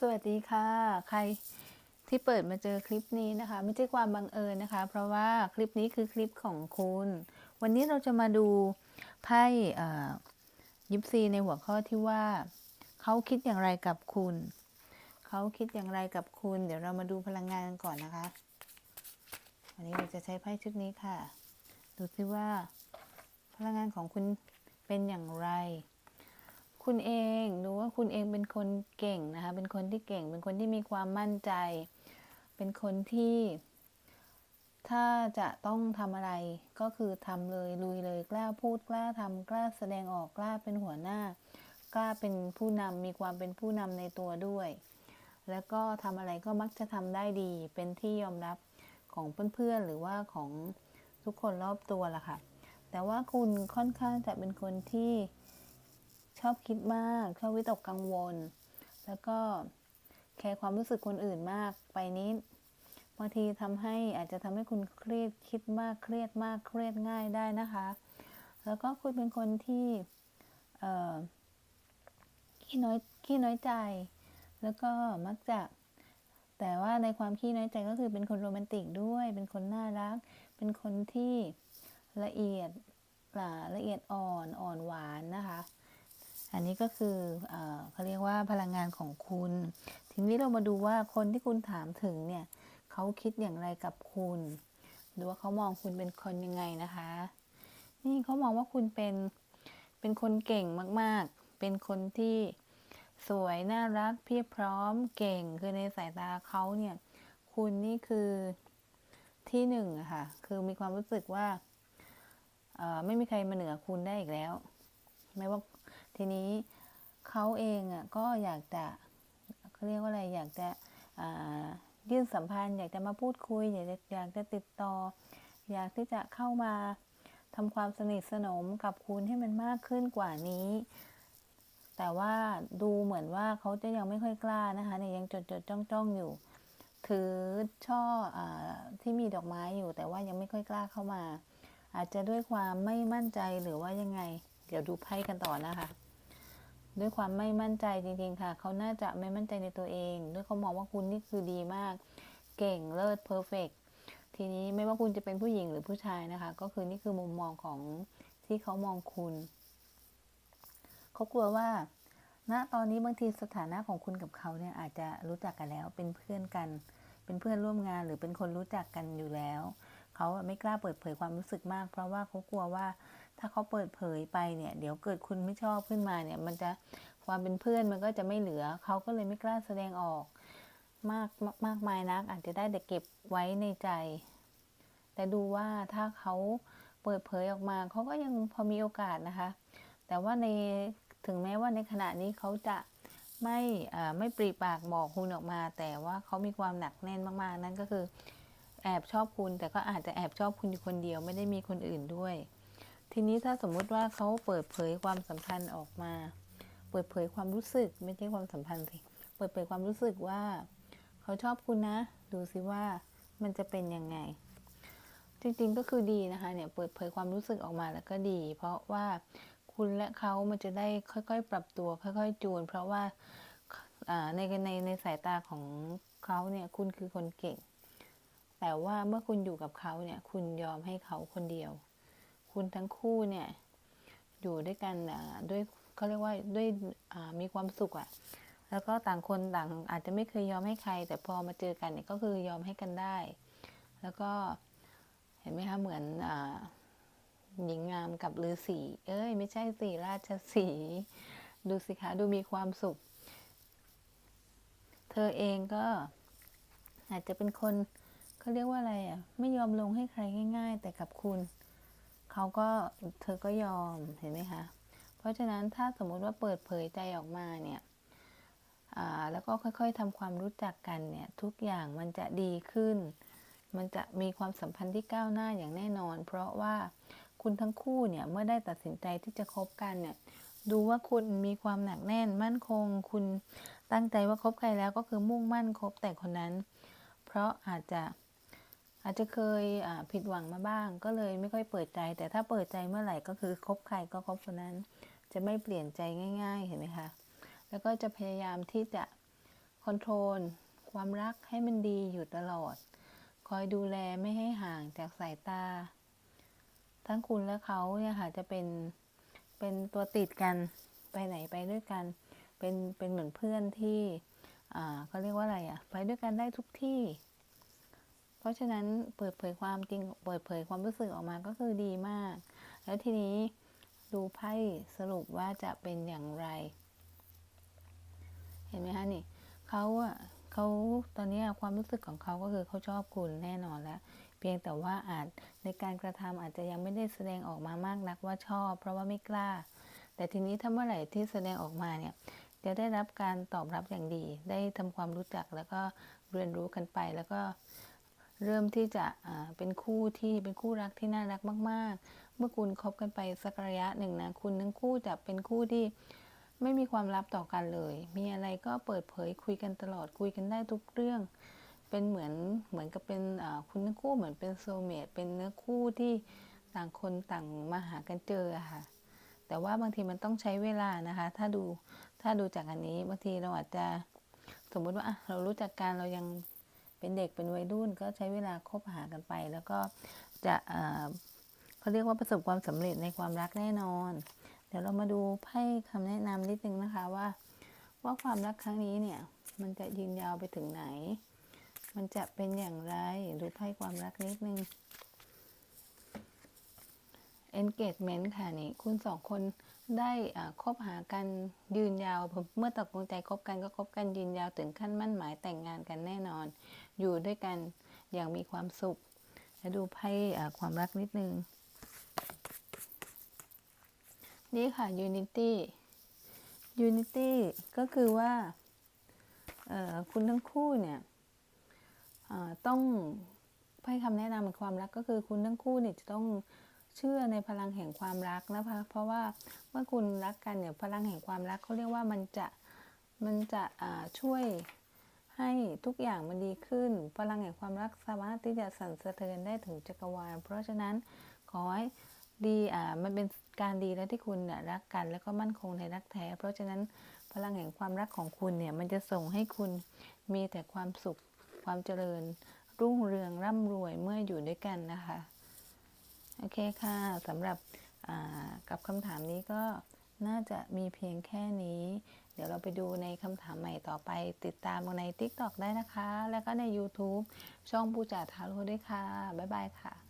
สวัสดีค่ะ ใครที่เปิดมาเจอคลิปนี้นะคะ ไม่ใช่ความบังเอิญนะคะ เพราะว่าคลิปนี้คือคลิปของคุณ วันนี้เราจะมาดูไพ่ยิปซีในหัวข้อที่ว่า เขาคิดอย่างไรกับคุณ เขาคิดอย่างไรกับคุณ เดี๋ยวเรามาดูพลังงานกันก่อนนะคะ วันนี้เราจะใช้ไพ่ชุดนี้ค่ะ ดูซิว่า พลังงานของคุณเป็นอย่างไร คุณเองดูว่าคุณเองเป็นคนเก่งนะคะ เป็นคนที่เก่ง เป็นคนที่มีความมั่นใจ เป็นคนที่ ถ้าจะต้องทำอะไรก็คือทำเลยลุยเลยกล้าพูดกล้าทำกล้าแสดงออกกล้าเป็นหัวหน้า กล้าเป็นผู้นำมีความเป็นผู้นำในตัวด้วย แล้วก็ทำอะไรก็มักจะทำได้ดี เป็นที่ยอมรับของเพื่อนๆหรือว่าของทุกคนรอบตัวล่ะค่ะ แต่ว่าคุณค่อนข้างจะเป็นคนที่ ชอบคิดมาก ชอบวิตกกังวล แล้วก็แคร์ความรู้สึกคนอื่นมากไปนิดบางทีทำให้อาจจะทำให้คุณเครียดคิดมากเครียดมากเครียดง่ายได้นะคะ แล้วก็คุณเป็นคนที่ขี้น้อยขี้น้อยใจ แล้วก็มักจะแต่ว่าในความขี้น้อยใจก็คือเป็นคนโรแมนติกด้วย เป็นคนน่ารัก เป็นคนที่ละเอียดละเอียดอ่อนอ่อนหวานนะคะ อันนี้ก็คือเอเขาเรียกว่าพลังงานของคุณ ทีนี้เรามาดูว่าคนที่คุณถามถึงเนี่ยเขาคิดอย่างไรกับคุณหรือว่าเขามองคุณเป็นคนยังไงนะคะ นี่เขามองว่าคุณเป็นเป็นคนเก่งมากๆ เป็นคนที่สวยน่ารักเพียบพร้อมเก่งคือในสายตาเขาเนี่ยคุณนี่คือที่หนึ่งอะค่ะ คือมีความรู้สึกว่าไม่มีใครมาเหนือคุณได้อีกแล้ว ไม่ว่า ทีนี้เขาเองอะก็อยากจะเขาเรียกว่าอะไรอยากจะยื่นสัมพันธ์ อยากจะมาพูดคุย อยากจะอยากจะติดต่อ อยากที่จะเข้ามาทำความสนิทสนมกับคุณให้มันมากขึ้นกว่านี้ แต่ว่าดูเหมือนว่าเขาจะยังไม่ค่อยกล้านะคะเนี่ยยังจดจดจ้องจ้องอยู่ ถือช่ออที่มีดอกไม้อยู่ แต่ว่ายังไม่ค่อยกล้าเข้ามา อาจจะด้วยความไม่มั่นใจหรือว่ายังไง เดี๋ยวดูไพ่กันต่อนะคะ ด้วยความไม่มั่นใจจริงๆค่ะ เขาน่าจะไม่มั่นใจในตัวเอง ด้วยเขามองว่าคุณนี่คือดีมาก เก่งเลิศเพอร์เฟกทีนี้ไม่ว่าคุณจะเป็นผู้หญิงหรือผู้ชายนะคะ ก็คือนี่คือมุมมองของที่เขามองคุณ เขากลัวว่าณตอนนี้บางทีสถานะของคุณกับเขาเนี่ยอาจจะรู้จักกันแล้วเป็นเพื่อนกัน เป็นเพื่อนร่วมงานหรือเป็นคนรู้จักกันอยู่แล้ว เขาไม่กล้าเปิดเผยความรู้สึกมาก เพราะว่าเขากลัวว่า ถ้าเขาเปิดเผยไปเนี่ย เดี๋ยวเกิดคุณไม่ชอบขึ้นมาเนี่ย มันจะความเป็นเพื่อนมันก็จะไม่เหลือ เขาก็เลยไม่กล้าแสดงออก มากมากมากมายนัก อาจจะได้แต่เก็บไว้ในใจ แต่ดูว่าถ้าเขาเปิดเผยออกมาเขาก็ยังพอมีโอกาสนะคะ แต่ว่าในถึงแม้ว่าในขณะนี้เขาจะไม่ไม่ปรีปากบอกคุณออกมา แต่ว่าเขามีความหนักแน่นมากๆ นั่นก็คือแอบชอบคุณแต่ก็อาจจะแอบชอบคุณอยู่คนเดียวไม่ได้มีคนอื่นด้วย ทีนี้ถ้าสมมุติว่าเขาเปิดเผยความสัมพันธ์ออกมา เปิดเผยความรู้สึกไม่ใช่ความสัมพันธ์สิเปิดเผยความรู้สึกว่า เขาชอบคุณนะ ดูซิว่ามันจะเป็นยังไง จริงๆก็คือดีนะคะเนี่ยเปิดเผยความรู้สึกออกมาแล้วก็ดี เพราะว่าคุณและเขามันจะได้ค่อยๆ ปรับตัวค่อยๆจูน เพราะว่าในในในสายตาของเขาเนี่ยคุณคือคนเก่ง แต่ว่าเมื่อคุณอยู่กับเขาเนี่ยคุณยอมให้เขาคนเดียว คุณทั้งคู่เนี่ยอยู่ด้วยกันด้วยเขาเรียกว่าด้วยมีความสุขอะ่ะแล้วก็ต่างคนต่างอาจจะไม่เคยยอมให้ใคร แต่พอมาเจอกันเนี่ยก็คือยอมให้กันได้ แล้วก็เห็นไหมคะเหมือนอหญิงงามกับฤาษีเอ้ย ไม่ใช่สีราชสีดูสิคะดูมีความสุข เธอเองก็อาจจะเป็นคนเขาเรียกว่าอะไรอะไม่ยอมลงให้ใครง่าย ๆ แต่กับคุณ เขาก็เธอก็ยอมเห็นไหมคะ เพราะฉะนั้นถ้าสมมุติว่าเปิดเผยใจออกมาเนี่ยแล้วก็ค่อยๆทำความรู้จักกันเนี่ยทุกอย่างมันจะดีขึ้น มันจะมีความสัมพันธ์ที่ก้าวหน้าอย่างแน่นอน เพราะว่าคุณทั้งคู่เนี่ยเมื่อได้ตัดสินใจที่จะคบกันเนี่ยดูว่าคุณมีความหนักแน่นมั่นคง คุณตั้งใจว่าคบใครแล้วก็คือมุ่งมั่นคบแต่คนนั้น เพราะอาจจะ อาจจะเคยผิดหวังมาบ้าง ก็เลยไม่ค่อยเปิดใจ แต่ถ้าเปิดใจเมื่อไหร่ก็คือคบใครก็คบคนนั้น จะไม่เปลี่ยนใจง่าย ๆ เห็นไหมคะ แล้วก็จะพยายามที่จะคอนโทรลความรักให้มันดีอยู่ตลอด คอยดูแลไม่ให้ห่างจากสายตา ทั้งคุณและเขาเนี่ยค่ะจะเป็นเป็นตัวติดกันไปไหนไปด้วยกัน เป็นเป็นเหมือนเพื่อนที่อ่าเขาเรียกว่าอะไรอะ ไปด้วยกันได้ทุกที่ ราะฉะนั้นเปิดเผยความจริงเปิดเผยความรู้สึกออกมาก็คือดีมาก แล้วทีนี้ดูไพ่สรุปว่าจะเป็นอย่างไร เห็นไหมคะนี่เขาอะเขาตอนนี้ความรู้สึกของเขาก็คือเขาชอบคุณแน่นอนแล้ว เพียงแต่ว่าอาจในการกระทำอาจจะยังไม่ได้แสดงออกมามากนักว่าชอบ เพราะว่าไม่กล้า แต่ทีนี้ถ้าเมื่อไหร่ที่แสดงออกมาเนี่ยจะได้รับการตอบรับอย่างดี ได้ทำความรู้จักแล้วก็เรียนรู้กันไปแล้วก็ เริ่มที่จะเป็นคู่ที่เป็นคู่รักที่น่ารักมาก ๆ เมื่อคุณคบกันไปสักระยะหนึ่งนะ คุณทั้งคู่จะเป็นคู่ที่ไม่มีความลับต่อกันเลย มีอะไรก็เปิดเผยคุยกันตลอดคุยกันได้ทุกเรื่อง เป็นเหมือนเหมือนกับเป็นคุณทั้งคู่เหมือนเป็นโซเมตเป็นเนื้อคู่ที่ต่างคนต่างมาหากันเจอค่ะ แต่ว่าบางทีมันต้องใช้เวลานะคะ ถ้าดูถ้าดูจากอันนี้บางทีเราอาจจะสมมุติว่าเรารู้จักกันเรายัง เป็นเด็กเป็นวัยรุ่นก็ใช้เวลาคบหากันไป แล้วก็จะเอ่อเขาเรียกว่าประสบความสำเร็จในความรักแน่นอน เดี๋ยวเรามาดูไพ่คำแนะนำนิดนึงนะคะว่า ว่าความรักครั้งนี้เนี่ยมันจะยืนยาวไปถึงไหน มันจะเป็นอย่างไรดูไพ่ความรักนิดนึง engagement ค่ะนี่คุณสองคนได้คบหากันยืนยาว เมื่อตกลงใจคบกันก็คบกันยืนยาวถึงขั้นมั่นหมายแต่งงานกันแน่นอน อยู่ด้วยกันอย่างมีความสุข แล้วดูไพ่ความรักนิดนึง นี่ค่ะ unity unity ก็คือว่าคุณทั้งคู่เนี่ยต้องให้คำแนะนำในความรักก็คือคุณทั้งคู่เนี่ยจะต้องเชื่อในพลังแห่งความรักนะคะเพราะว่าเมื่อคุณรักกันเนี่ยพลังแห่งความรักเขาเรียกว่ามันจะมันจะช่วย ให้ทุกอย่างมันดีขึ้น พลังแห่งความรักสามารถที่จะสั่นสะเทือนได้ถึงจักรวาล เพราะฉะนั้นขอให้ดีอ่ามันเป็นการดีแล้วที่คุณน่ะรักกัน แล้วก็มั่นคงในรักแท้ เพราะฉะนั้นพลังแห่งความรักของคุณเนี่ยมันจะส่งให้คุณมีแต่ความสุขความเจริญ รุ่งเรืองร่ำรวยเมื่ออยู่ด้วยกันนะคะ โอเคค่ะสำหรับกับคำถามนี้ก็ น่าจะมีเพียงแค่นี้ เดี๋ยวเราไปดูในคำถามใหม่ต่อไป ติดตามใน TikTok ได้นะคะ แล้วก็ใน YouTube ช่องปูจ่าทาโร่ด้วยค่ะ บ๊ายบายค่ะ